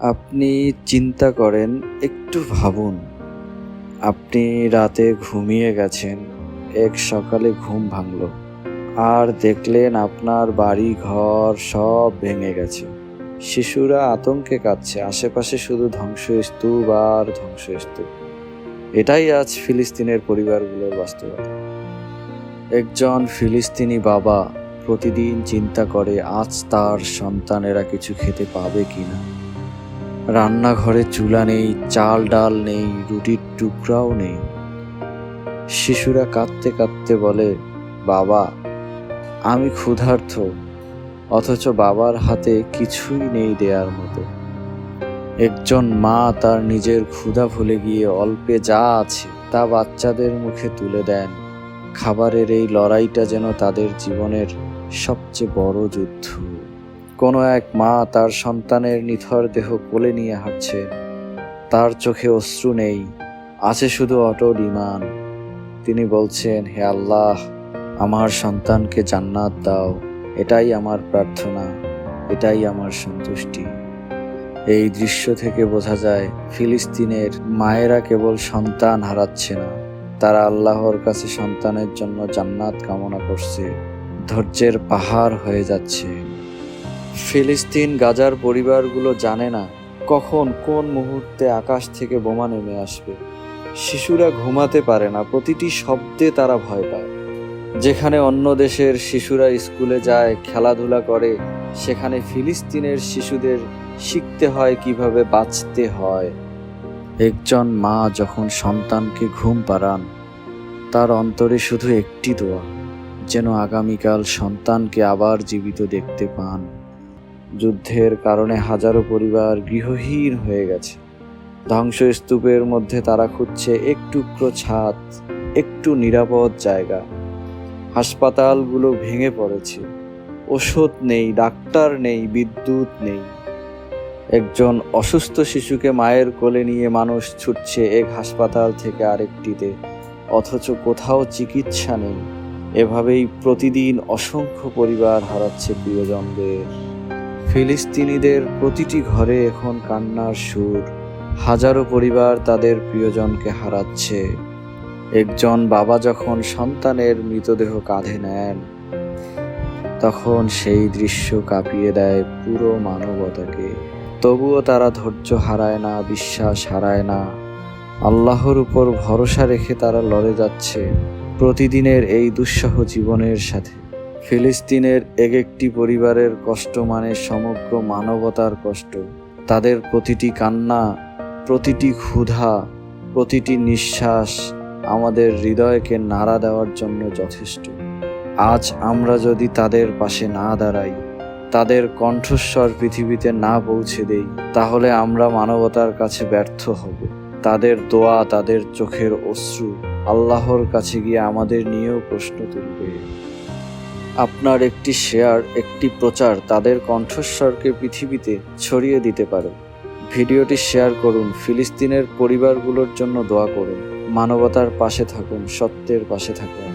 আপনি চিন্তা করেন, একটু ভাবুন। আপনি রাতে ঘুমিয়ে গেছেন, এক সকালে ঘুম ভাঙল। আর দেখলেন আপনার বাড়ি ঘর সব ভেঙে গেছে। শিশুরা আতঙ্কে কাঁদছে, আশেপাশে শুধু ধ্বংসস্তূপ আর ধ্বংসস্তূপ। এটাই আজ ফিলিস্তিনের পরিবারগুলোর বাস্তবতা। একজন ফিলিস্তিনি বাবা প্রতিদিন চিন্তা করে, আজ তার সন্তানেরা কিছু খেতে পাবে কিনা। রান্নাঘরে চুলা নেই, চাল ডাল নেই, রুটির টুকরাও নেই। শিশুরা কাঁদতে কাঁদতে বলে, বাবা, আমি ক্ষুধার্ত, অথচ বাবার হাতে কিছুই নেই দেয়ার মতো। একজন মা তার নিজের ক্ষুধা ভুলে গিয়ে অল্পে যা আছে তা বাচ্চাদের মুখে তুলে দেন। খাবারের এই লড়াইটা যেন তাদের জীবনের সবচেয়ে বড় যুদ্ধ। কোনো এক মা তার সন্তানের নিথর দেহ কোলে নিয়ে হাঁটছে। তার চোখে অশ্রু নেই, আছে শুধু অটল ইমান তিনি বলছেন, হে আল্লাহ, আমার সন্তানকে জান্নাত দাও। এটাই আমার প্রার্থনা, এটাই আমার সন্তুষ্টি। এই দৃশ্য থেকে বোঝা যায়, ফিলিস্তিনের মায়েরা কেবল সন্তান হারাচ্ছে না। তারা আল্লাহর কাছে সন্তানের জন্য জান্নাত কামনা করছে। ধৈর্যের পাহাড় হয়ে যাচ্ছে। ফিলিস্তিন গাজার পরিবারগুলো জানে না কখন কোন মুহূর্তে আকাশ থেকে বোমা নেমে আসবে। শিশুরা ঘুমাতে পারে না, প্রতিটি শব্দে তারা ভয় পায়। যেখানে অন্য দেশের শিশুরা স্কুলে যায়, খেলাধুলা করে, সেখানে ফিলিস্তিনের শিশুদের শিখতে হয় কীভাবে বাঁচতে হয়। একজন মা যখন সন্তানকে ঘুম পাড়ান, তার অন্তরে শুধু একটি দোয়া, যেন আগামীকাল সন্তানকে আবার জীবিত দেখতে পান। যুদ্ধের কারণে হাজারো পরিবার গৃহহীন হয়ে গেছে। ধ্বংসস্তূপের মধ্যে তারা খুঁজছে এক টুকরো ছাদ, একটু নিরাপদ জায়গা। হাসপাতালগুলো ভেঙে পড়েছে। ওষুধ নেই, ডাক্তার নেই, বিদ্যুৎ নেই। একজন অসুস্থ শিশুকে মায়ের কোলে নিয়ে মানুষ ছুটছে এক হাসপাতাল থেকে আরেকটিতে, অথচ কোথাও চিকিৎসা নেই। এভাবেই প্রতিদিন অসংখ্য পরিবার হারাচ্ছে প্রিয়জনদের। ফিলিস্তিনিদের প্রতিটি ঘরে এখন কান্নার সুর। হাজারো পরিবার তাদের প্রিয়জনকে হারাচ্ছে। একজন বাবা যখন সন্তানের মৃতদেহ কাঁধে নেন, তখন সেই দৃশ্য কাঁপিয়ে দেয় পুরো মানবতাকে। তবুও তারা ধৈর্য হারায় না, বিশ্বাস হারায় না। আল্লাহর উপর ভরসা রেখে তারা লড়ে যাচ্ছে। প্রতিদিনের এই দুঃসহ জীবনের সাথে। ফিলিস্তিনের এক একটি পরিবারের কষ্ট মানে সমগ্র মানবতার কষ্ট। তাদের প্রতিটি কান্না, প্রতিটি ক্ষুধা, প্রতিটি নিঃশ্বাস আমাদের হৃদয়কে নাড়া দেওয়ার জন্য যথেষ্ট। আজ আমরা যদি তাদের পাশে না দাঁড়াই, তাদের কণ্ঠস্বর পৃথিবীতে না পৌঁছে দেই, তাহলে আমরা মানবতার কাছে ব্যর্থ হব। তাদের দোয়া, তাদের চোখের অশ্রু আল্লাহর কাছে গিয়ে আমাদের নিয়েও প্রশ্ন তুলবে। আপনার একটি শেয়ার, একটি প্রচার তাদের কণ্ঠস্বরকে পৃথিবীতে ছড়িয়ে দিতে পারে। ভিডিওটি শেয়ার করুন, ফিলিস্তিনের পরিবারগুলোর জন্য দোয়া করুন, মানবতার পাশে থাকুন, সত্যের পাশে থাকুন।